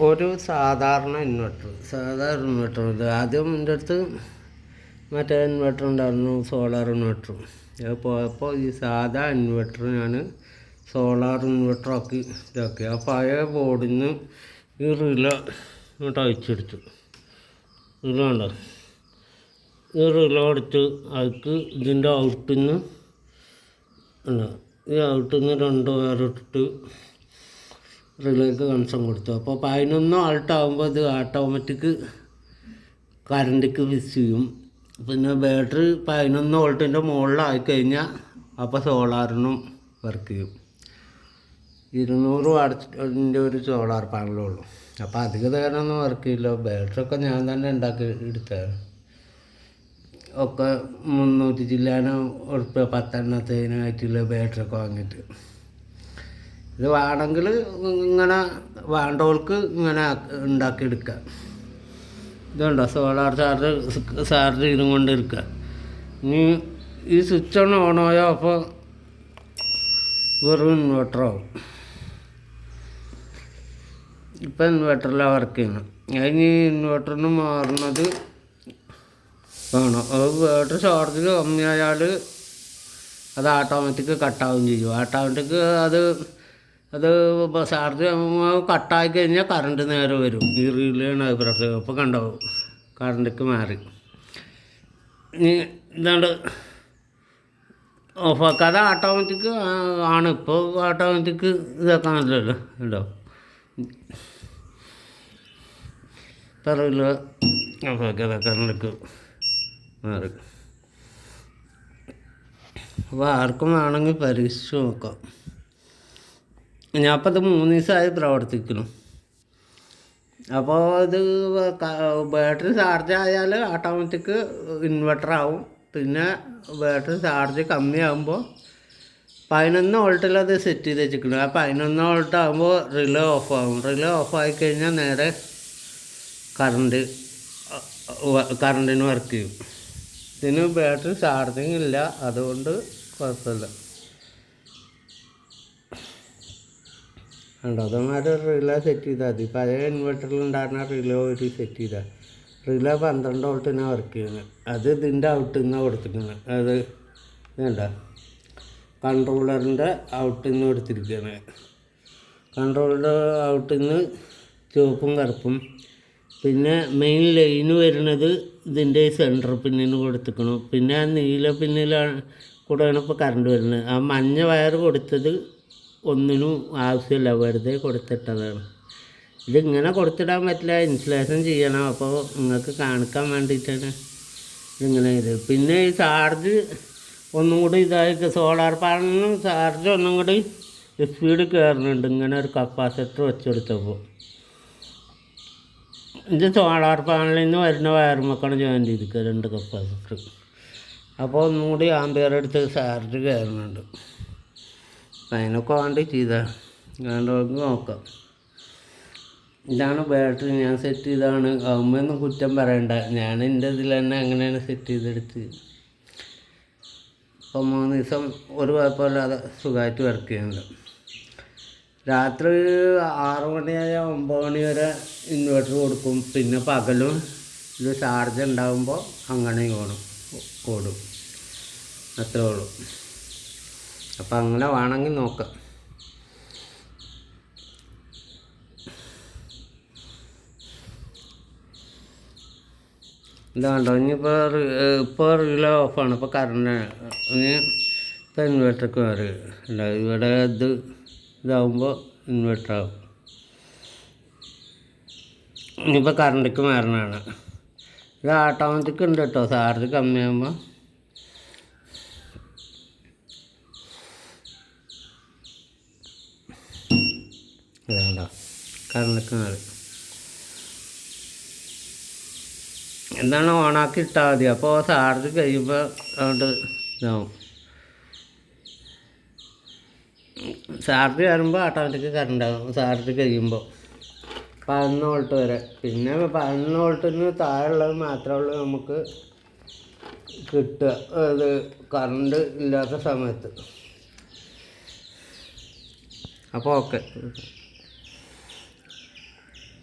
ഒരു സാധാരണ ഇൻവെർട്ടർ സാധാരണ ഇൻവെർട്ടർ ഇത് ആദ്യം എന്റെ അടുത്ത് മറ്റേ ഇൻവെർട്ടർ ഉണ്ടായിരുന്നു സോളാർ ഇൻവെർട്ടർ അത് പോയപ്പോൾ ഈ സാധാ ഇൻവെർട്ടർ ഞാൻ സോളാർ ഇൻവെർട്ടറാക്കി ഇതാക്കി. ആ പഴയ ബോർഡിൽ നിന്ന് ഈ റില ഇങ്ങോട്ട് അയച്ചെടുത്തു റില ഉണ്ടോ ഈ റില എടുത്ത് അതിക്ക് ഇതിന്റെ ഔട്ടിൽ നിന്ന് ഈ ഔട്ടിൽ നിന്ന് രണ്ട് പേരിട്ടിട്ട് റിലേക്ക് കണക്ഷൻ കൊടുത്തു. അപ്പോൾ പതിനൊന്ന് ആൾട്ടാകുമ്പോൾ ഇത് ഓട്ടോമാറ്റിക് കറണ്ടിക്ക് ഫിക്സ് ചെയ്യും. പിന്നെ ബാറ്ററി പതിനൊന്ന് വോൾട്ടിന്റെ മുകളിലായി കഴിഞ്ഞാൽ അപ്പോൾ സോളാറിനും വർക്ക് ചെയ്യും. ഇരുന്നൂറ് വാട്ടിന്റെ ഒരു സോളാർ പാനലേ ഉള്ളൂ. അപ്പോൾ അധിക നേരമൊന്നും വർക്ക് ചെയ്യില്ല. ബാറ്ററി ഒക്കെ ഞാൻ തന്നെ ഉണ്ടാക്കി എടുത്തതാണ് ഒക്കെ മുന്നൂറ്റി ചില്ലാനം ഉറുപ്പ്യ പത്തെണ്ണത്തേനായിട്ടുള്ള ബാറ്ററി ഒക്കെ വാങ്ങിയിട്ട്. ഇത് വേണമെങ്കിൽ ഇങ്ങനെ വേണ്ടവർക്ക് ഇങ്ങനെ ഉണ്ടാക്കിയെടുക്കുക. ഇതുണ്ടോ? സോളാർ ചാർജ് ചാർജ് ചെയ്തും കൊണ്ടിരിക്കുക ഇനി ഈ സ്വിച്ച് ഒന്ന് ഓണായോ അപ്പോൾ വെറും ഇൻവെർട്ടറാവും ഇപ്പം ഇൻവെർട്ടറിലാണ് വർക്ക് ചെയ്യുന്നത്. അതിന് ഇൻവെർട്ടറിന് മാറുന്നത് വേണം. അത് ബാറ്ററി ചാർജ് കമ്മിയായാൽ അത് ഓട്ടോമാറ്റിക് കട്ടാവുകയും ചെയ്യും. ഓട്ടോമാറ്റിക് അത് അത് ചാർജ് കട്ടായി കഴിഞ്ഞാൽ കറണ്ട് നേരെ വരും. ഈ റീലാണ് അത് പ്രശ്നം അപ്പോൾ കണ്ടോ? കറണ്ടിക്ക് മാറി. ഇനി ഇതാണ്ട് ഓഫാക്കാതെ ഓട്ടോമാറ്റിക് ആണ്. ഇപ്പോൾ ഓട്ടോമാറ്റിക് ഇതാക്കാനല്ലോ ഉണ്ടാവും പറയില്ല ഓഫാക്കാതെ കറണ്ടിക്ക് മാറി. അപ്പോൾ ആർക്കും വേണമെങ്കിൽ പരീക്ഷിച്ച് നോക്കാം ഞാൻ അപ്പോൾ അത് മൂന്ന് ദിവസമായി പ്രവർത്തിക്കുന്നു. അപ്പോൾ ഇത് ബാറ്ററി ചാർജ് ആയാൽ ഓട്ടോമാറ്റിക് ഇൻവെർട്ടർ ആവും. പിന്നെ ബാറ്ററി ചാർജ് കമ്മിയാകുമ്പോൾ പതിനൊന്ന് വോൾട്ടിൽ അത് സെറ്റ് ചെയ്ത് വെച്ചിരിക്കുന്നു ആ പതിനൊന്ന് വോൾട്ട് ആകുമ്പോൾ റിലേ ഓഫ് ആകും റിലേ ഓഫ് ആയി കഴിഞ്ഞാൽ നേരെ കറണ്ട് കറണ്ടിന് വർക്ക് ചെയ്യും. ഇതിന് ബാറ്ററി ചാർജിങ് ഇല്ല. അതുകൊണ്ട് കുഴപ്പമില്ല. ഉണ്ടോ അതേമാതിരി റിലേ സെറ്റ് ചെയ്താൽ മതി. പഴയ ഇൻവെർട്ടറിൽ ഉണ്ടായിരുന്ന റിലേ ഒരു സെറ്റ് ചെയ്താൽ റിലേ പന്ത്രണ്ട് വോൾട്ടിനാണ് വർക്ക് ചെയ്യുന്നത് അത് ഇതിന്റെ ഔട്ടിൽ നിന്നാണ് കൊടുത്തിരിക്കുന്നത് അത് വേണ്ട. കൺട്രോളറിന്റെ ഔട്ടിൽ നിന്ന് കൊടുത്തിരിക്കുകയാണ് കൺട്രോളറുടെ ഔട്ടിൽ നിന്ന് ചുവപ്പും കറുപ്പും. പിന്നെ മെയിൻ ലൈന് വരുന്നത് ഇതിന്റെ സെന്റർ പിന്നിന് കൊടുത്തിരിക്കണം പിന്നെ ആ നീല പിന്നിലാണ് കൂടെയാണ് ഇപ്പോൾ കറണ്ട് വരുന്നത്. ആ മഞ്ഞ വയർ കൊടുത്തത് ഒന്നിനും ആവശ്യമില്ല വെറുതെ കൊടുത്തിട്ടതാണ്. ഇതിങ്ങനെ കൊടുത്തിടാൻ പറ്റില്ല ഇൻസുലേഷൻ ചെയ്യണം അപ്പോൾ നിങ്ങൾക്ക് കാണിക്കാൻ വേണ്ടിയിട്ടാണ് ഇതിങ്ങനെ ഇത്. പിന്നെ ഈ ചാർജ് ഒന്നും കൂടി ഇതായി സോളാർ പാനലിനും ചാർജ് ഒന്നും കൂടി സ്പീഡ് കയറുന്നുണ്ട് ഇങ്ങനെ ഒരു കപ്പാസിറ്റർ വെച്ചെടുത്തപ്പോൾ ഇത് സോളാർ പാനലിൽ നിന്ന് വരുന്ന വയറുമൊക്കെയാണ് ജോയിൻ ചെയ്തിരിക്കുക രണ്ട് കപ്പാസിറ്റർ. അപ്പോൾ ഒന്നും കൂടി ആമ്പിയർ എടുത്ത് ചാർജ് കയറുന്നുണ്ട്. അതിനൊക്കെ വേണ്ടി വേണ്ടവർക്ക് നോക്കാം. ഇതാണ് ബാറ്ററി ഞാൻ സെറ്റ് ചെയ്താണ് അമ്മയൊന്നും കുറ്റം പറയണ്ട. ഞാൻ എന്റെ ഇതിൽ തന്നെ അങ്ങനെയാണ് സെറ്റ് ചെയ്തെടുത്ത്. അപ്പോൾ മൂന്ന് ദിവസം ഒരു കുഴപ്പമില്ലാതെ സുഖമായിട്ട് വർക്ക് ചെയ്യുന്നുണ്ട്. രാത്രി ആറ് മണിയായ ഒമ്പത് മണി വരെ ഇൻവെർട്ടർ കൊടുക്കും. പിന്നെ പകലും ഇത് ചാർജ് ഉണ്ടാകുമ്പോൾ അങ്ങനെ ഓടും. ഓടും. അത്രേ ഉള്ളൂ. അപ്പം അങ്ങനെ വേണമെങ്കിൽ നോക്കാം. ഇതാണ്ടോ ഇനിയിപ്പോൾ ഇപ്പോൾ റിലേ ഓഫാണ് ഇപ്പോൾ കറണ്ട് ഇനി ഇപ്പോൾ ഇൻവെർട്ടർക്ക് മാറി ഉണ്ടാവും ഇവിടെ ഇത് ഇതാവുമ്പോൾ ഇൻവെർട്ടറാവും ഇനിയിപ്പോൾ കറണ്ടിക്ക് മാറണതാണ് ഇത് ഓട്ടോമാറ്റിക് ഉണ്ട് കേട്ടോ. ചാർജ് കമ്മിയാകുമ്പോൾ നിൽക്കുന്നത് എന്താണ് ഓണാക്കി ഇട്ടാൽ മതി. അപ്പോൾ ചാർജ് കഴിയുമ്പോൾ അതുകൊണ്ട് ഇതാവും. ചാർജ് കയറുമ്പോൾ ഓട്ടോമാറ്റിക് കറണ്ട് ആകും ചാർജ് കഴിയുമ്പോൾ പതിനൊന്ന് വോൾട്ട് വരെ. പിന്നെ പതിനൊന്ന് വോൾട്ടിന് താഴെയുള്ളത് മാത്രമേ ഉള്ളൂ നമുക്ക് കിട്ടുക. അത് കറണ്ട് ഇല്ലാത്ത സമയത്ത്. അപ്പോൾ ഓക്കെ.